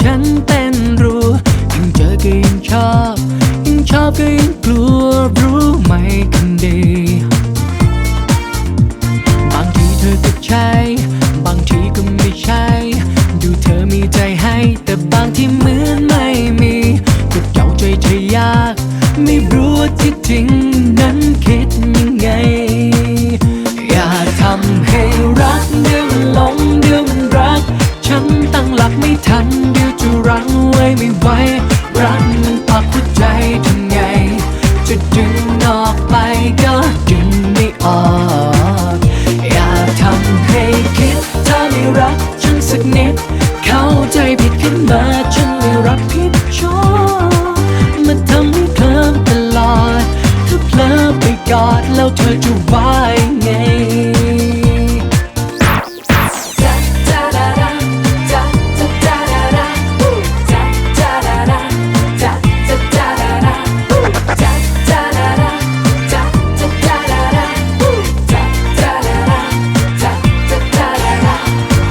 ฉันเต้นรัวยิ่งเจอก็ยิ่งชอบ ยิ่งชอบก็ยิ่งกลัวรู้ไหมคนดี บางทีเธอก็ใช่ บางทีก็ไม่ใช่ ดูเธอมีใจให้ แต่บางที่เหมือนไม่มีก็เจ้าใจเธอยาก ไม่รู้ว่าที่จริงนั้นคิดยังไง อย่าทำให้รักเดี๋ยวมั แล้วเธอจะว่ายังไง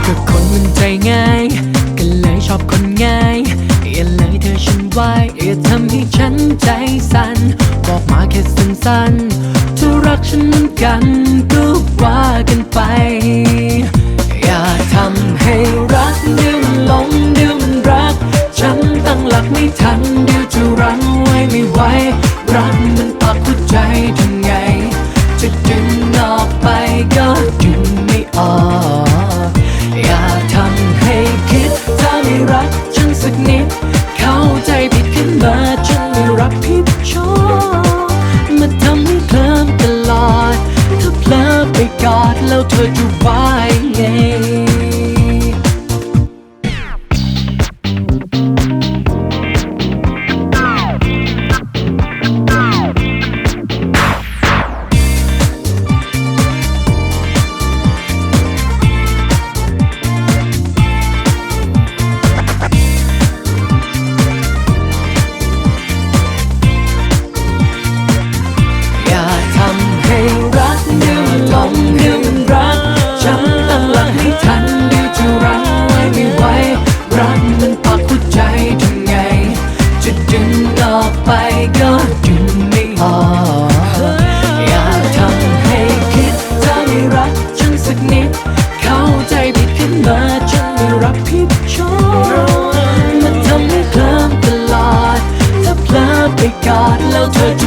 ก็คนมันใจง่ายก็เลยชอบคนง่ายอย่าเลยเธอฉันไว้อย่าทำให้ฉันใจสั่นบอกมาแค่สั้นๆ กฉันเหมือนกันก็ว่ากันไป อย่าทำให้รักเดี๋ยวมันหลงเดี๋ยวมันรัก ฉันตั้งหลักไม่ทัน มาฉันไม่รับผิดชอบมันทำให้เคลิ้มตลอด ถ้าเพลอไปกอดแล้วเธอจะ